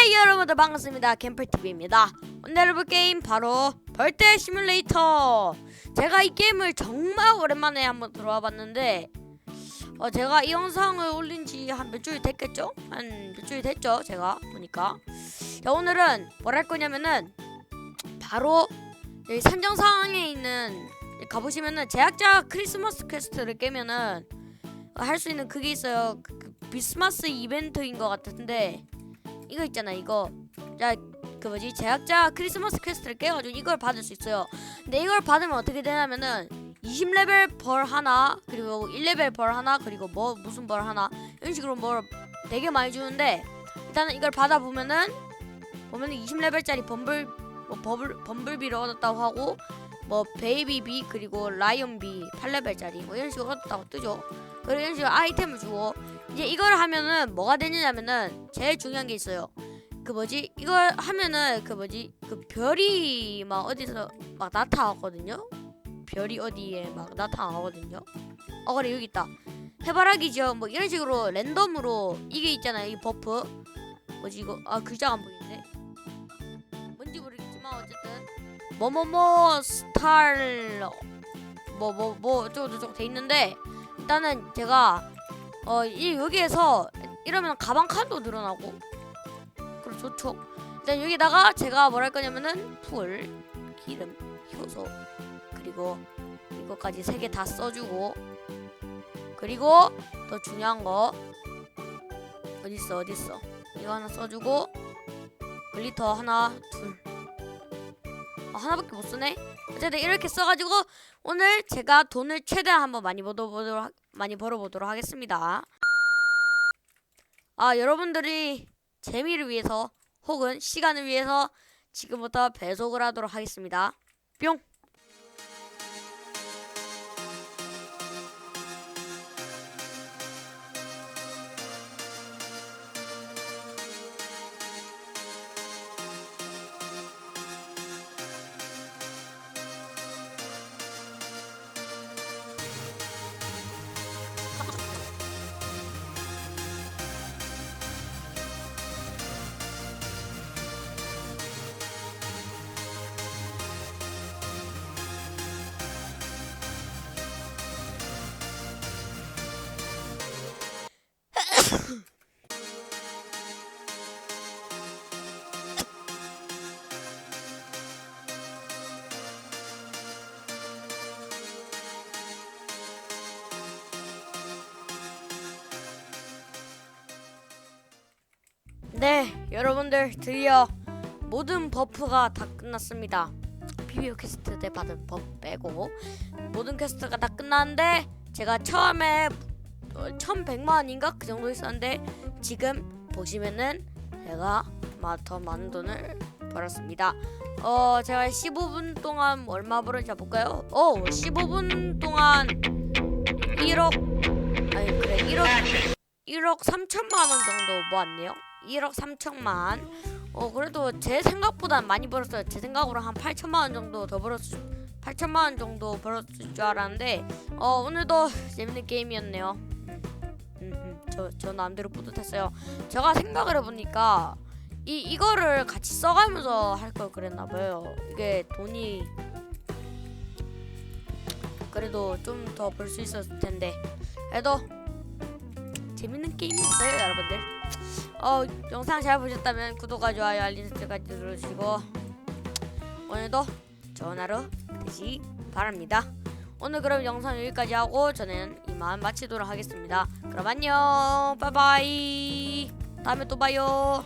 여러분들 반갑습니다. 캠플TV입니다. 오늘 해볼 게임 바로 벌떼 시뮬레이터. 제가 이 게임을 정말 오랜만에 한번 들어와 봤는데 어, 제가 이 영상을 올린 지 한 몇 주일 됐겠죠? 한 몇 주일 됐죠 제가 보니까. 자 오늘은 뭘 할 거냐면은 바로 산정상에 있는 가보시면은 제작자 크리스마스 퀘스트를 깨면은 할 수 있는 그게 있어요. 그, 그 비스마스 이벤트인 것 같은데 이거 있잖아 이거. 자 그 뭐지? 제작자 크리스마스 퀘스트를 깨가지고 이걸 받을 수 있어요. 근데 이걸 받으면 어떻게 되냐면은 20레벨 벌 하나 그리고 1레벨 벌 하나 그리고 뭐 무슨 벌 하나 이런 식으로 뭘 되게 많이 주는데 일단은 이걸 받아보면은 보면은 20레벨짜리 범블 뭐 버블 범블비를 얻었다고 하고 뭐 베이비비 그리고 라이언비 8레벨짜리 뭐 이런 식으로 얻었다고 뜨죠. 그리고 이런 식으로 아이템을 주고 이제 이걸 하면은 뭐가 되느냐면은 제일 중요한 게 있어요. 그 뭐지? 이걸 하면은 그 뭐지? 그 별이 막 어디서 막 나타나거든요. 별이 어디에 막 나타나거든요. 어 그래 여기 있다. 해바라기죠. 뭐 이런 식으로 랜덤으로 이게 있잖아요. 이 버프. 뭐지 이거? 아 글자가 안 보이는데. 뭔지 모르겠지만 어쨌든 뭐뭐뭐 스타일 뭐뭐뭐 어쩌고 저쩌고 돼 있는데 일단은 제가 어 이 여기에서 이러면 가방 칸도 늘어나고 그럼 좋죠. 일단 여기다가 제가 뭘 할 거냐면은 풀, 기름, 효소 그리고 이거까지 세 개 다 써주고 그리고 더 중요한 거 어딨어 어딨어 이거 하나 써주고 글리터 하나 둘 아, 하나밖에 못 쓰네. 어쨌든 이렇게 써가지고 오늘 제가 돈을 최대한 한번 많이 벌어보도록 하- 많이 벌어보도록 하겠습니다. 아 여러분들이 재미를 위해서 혹은 시간을 위해서 지금부터 배속을 하도록 하겠습니다. 뿅. 네, 여러분들 드디어 모든 버프가 다 끝났습니다. 비비오 퀘스트 때 받은 버프 빼고 모든 퀘스트가 다 끝났는데 제가 처음에 어, 1100만 원인가 그 정도 있었는데 지금 보시면은 제가 마- 더 많은 돈을 벌었습니다. 어, 제가 15분 동안 얼마 벌었는지 볼까요? 어, 15분 동안 1억 아니 그래 1억 1억 3천만 원 정도 모았네요. 1억 3천만. 어 그래도 제 생각보다 많이 벌었어요. 제 생각으로 한 8천만 원 정도 더 벌었 8천만 원 정도 벌었을 줄 알았는데 어 오늘도 재밌는 게임이었네요. 저, 저 나름대로 뿌듯했어요. 제가 생각을 해보니까 이 이거를 같이 써가면서 할 걸 그랬나 봐요. 이게 돈이 그래도 좀더벌수 있었을 텐데 그래도 재밌는 게임이었어요 여러분들 어 영상 잘 보셨다면 구독과 좋아요 알림 설정까지 눌러주시고 오늘도 좋은 하루 되시 바랍니다 오늘 그럼 영상 여기까지 하고 저는 이만 마치도록 하겠습니다. 그럼 안녕. 빠이바이. 다음에 또 봐요